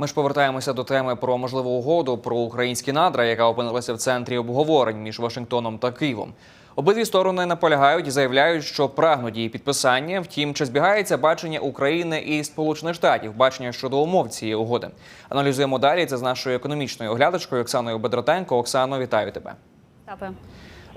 Ми ж повертаємося до теми про можливу угоду про українські надра, яка опинилася в центрі обговорень між Вашингтоном та Києвом. Обидві сторони наполягають і заявляють, що прагнуть її підписання. Втім, чи збігається бачення України і Сполучених Штатів, бачення щодо умов цієї угоди. Аналізуємо далі. Це з нашою економічною оглядачкою Оксаною Бедротенко. Оксано, вітаю тебе. Етапи.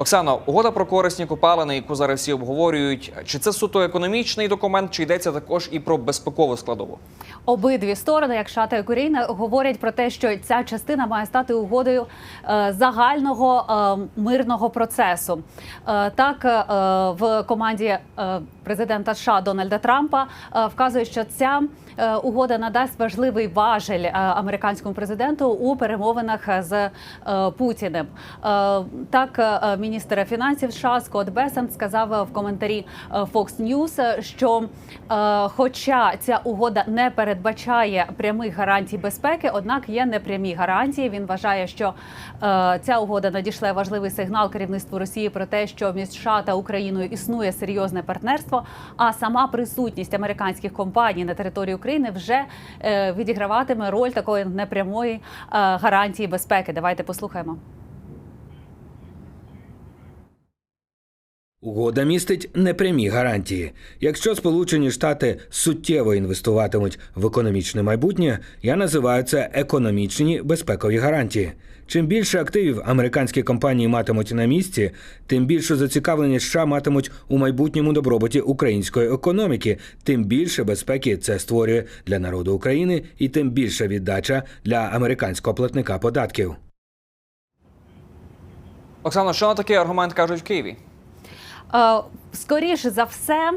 Оксано, угода про корисні копалини, яку зараз всі обговорюють, чи це суто економічний документ, чи йдеться також і про безпекову складову? Обидві сторони, як США та Україна, говорять про те, що ця частина має стати угодою е, загального е, мирного процесу. Е, так, в команді президента США Дональда Трампа вказує, що ця угода надасть важливий важель американському президенту у перемовинах з Путіним. Так, е, міністр фінансів США Скотт Бесент сказав в коментарі е, Fox News, що е, хоча ця угода не передбачає прямих гарантій безпеки, однак є непрямі гарантії. Він вважає, що е, ця угода надійшла важливий сигнал керівництву Росії про те, що між США та Україною існує серйозне партнерство. А сама присутність американських компаній на території України вже е, відіграватиме роль такої непрямої е, гарантії безпеки. Давайте послухаємо. Угода містить непрямі гарантії. Якщо Сполучені Штати суттєво інвестуватимуть в економічне майбутнє, я називаю це економічні безпекові гарантії. Чим більше активів американські компанії матимуть на місці, тим більшу зацікавленість США матимуть у майбутньому добробуті української економіки, тим більше безпеки це створює для народу України, і тим більша віддача для американського платника податків. Оксано, що на такий аргумент кажуть в Києві? uh, Скоріше за все,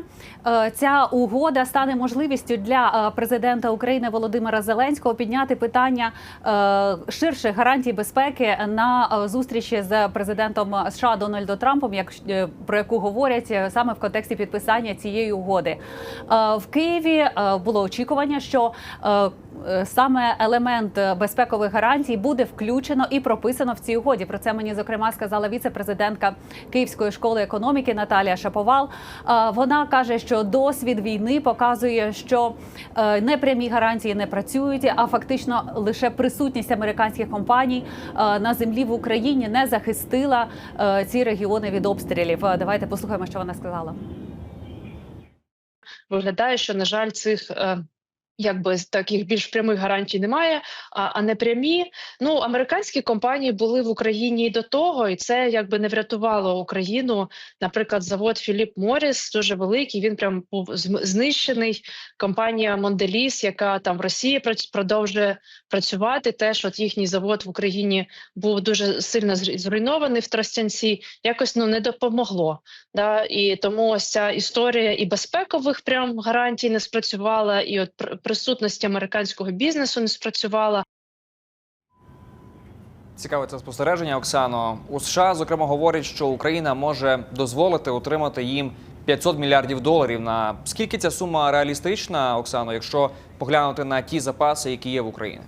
е, ця угода стане можливістю для е, президента України Володимира Зеленського підняти питання е, ширших гарантій безпеки на зустрічі з президентом США Дональдом Трампом, як про яку говорять саме в контексті підписання цієї угоди. В Києві було очікування, що саме елемент безпекових гарантій буде включено і прописано в цій угоді. Про це мені зокрема сказала віце-президентка Київської школи економіки Наталія Шаповал. Е, Вона каже, що досвід війни показує, що е, непрямі гарантії не працюють, а фактично лише присутність американських компаній е, на землі в Україні не захистила ці регіони від обстрілів. Давайте послухаємо, що вона сказала. виглядає, що на жаль, цих. Якби таких більш прямих гарантій немає, а, а не прямі. Ну американські компанії були в Україні і до того, і це якби не врятувало Україну. Наприклад, завод Філіп Моріс дуже великий. Він прям був знищений. Компанія Монделіс, яка там в Росії продовжує працювати. Теж от їхній завод в Україні був дуже сильно зру- зруйнований в Тростянці. Якось ну не допомогло. Да? І тому ось ця історія і безпекових прям гарантій не спрацювала, і от присутності американського бізнесу не спрацювала. Цікаве це спостереження, Оксано. У США, зокрема, говорять, що Україна може дозволити отримати їм 500 мільярдів доларів. На скільки ця сума реалістична, Оксано, якщо поглянути на ті запаси, які є в Україні?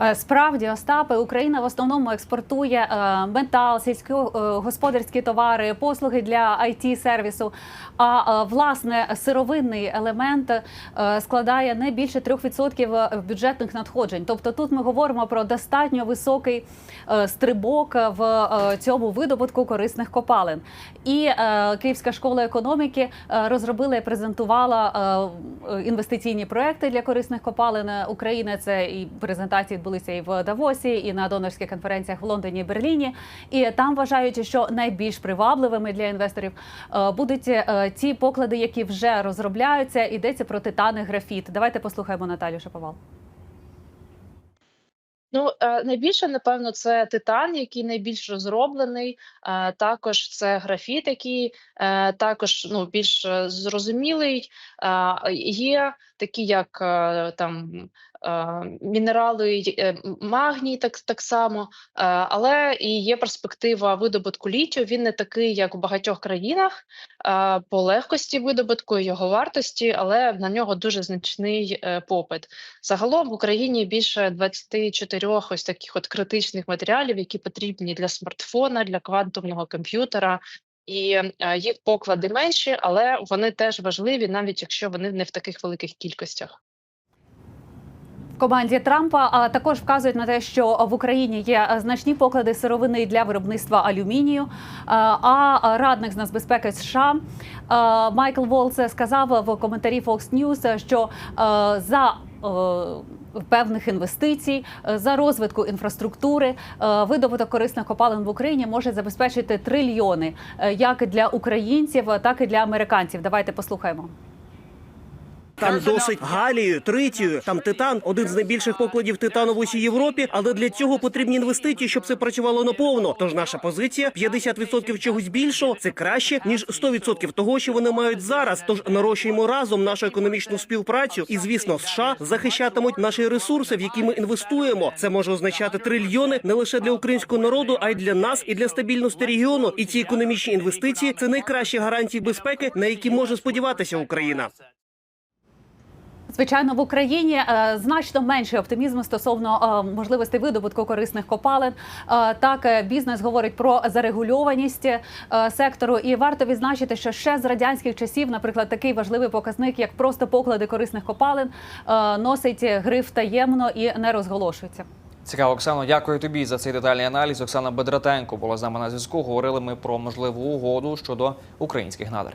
Е, Справді, Остапе, Україна в основному експортує е, метал, сільськогосподарські товари, послуги для it сервісу. А е, власне сировинний елемент складає не більше 3% бюджетних надходжень. Тобто тут ми говоримо про достатньо високий стрибок в цьому видобутку корисних копалин. І Київська школа економіки розробила і презентувала інвестиційні проекти для корисних копалин України. Це і презентації відбулися і в Давосі, і на донорських конференціях в Лондоні і Берліні. І там вважають, що найбільш привабливими для інвесторів е, будуть е, ті поклади, які вже розробляються. Йдеться про титани графіт. Давайте послухаємо Наталю Шаповал. Ну е, найбільше, напевно, це титан, який найбільш розроблений. Також це графіт, який також ну більш зрозумілий. Є такі, як там. Е, Мінерали е, магній, так так само, е, але і є перспектива видобутку літію. Він не такий, як у багатьох країнах по легкості видобутку, його вартості, але на нього дуже значний попит. Загалом в Україні більше 24 ось таких от критичних матеріалів, які потрібні для смартфона, для квантового комп'ютера. І їх поклади менші, але вони теж важливі, навіть якщо вони не в таких великих кількостях. Команді Трампа а, також вказують на те, що в Україні є значні поклади сировини для виробництва алюмінію. Е, А радник з нацбезпеки США е, Майкл Волц сказав в коментарі Fox News, що е, за певних інвестицій за розвитку інфраструктури видобуток корисних копалин в Україні може забезпечити трильйони як для українців, так і для американців. Давайте послухаємо. Там досить галію, тритію, там титан, один з найбільших покладів титану в усій Європі. Але для цього потрібні інвестиції, щоб це працювало наповно. Тож наша позиція 50% чогось більшого це краще ніж 100% того, що вони мають зараз. Тож нарощуємо разом нашу економічну співпрацю, і звісно, США захищатимуть наші ресурси, в які ми інвестуємо. Це може означати трильйони не лише для українського народу, а й для нас і для стабільності регіону. І ці економічні інвестиції це найкращі гарантії безпеки, на які може сподіватися Україна. Звичайно, в Україні е, значно менший оптимізм стосовно е, можливостей видобутку корисних копалин. Е, так, бізнес говорить про зарегульованість сектору, і варто відзначити, що ще з радянських часів, наприклад, такий важливий показник, як просто поклади корисних копалин, носить гриф таємно і не розголошується. Цікаво, Оксано, дякую тобі за цей детальний аналіз. Оксана Бедратенко була з нами на зв'язку. Говорили ми про можливу угоду щодо українських надр.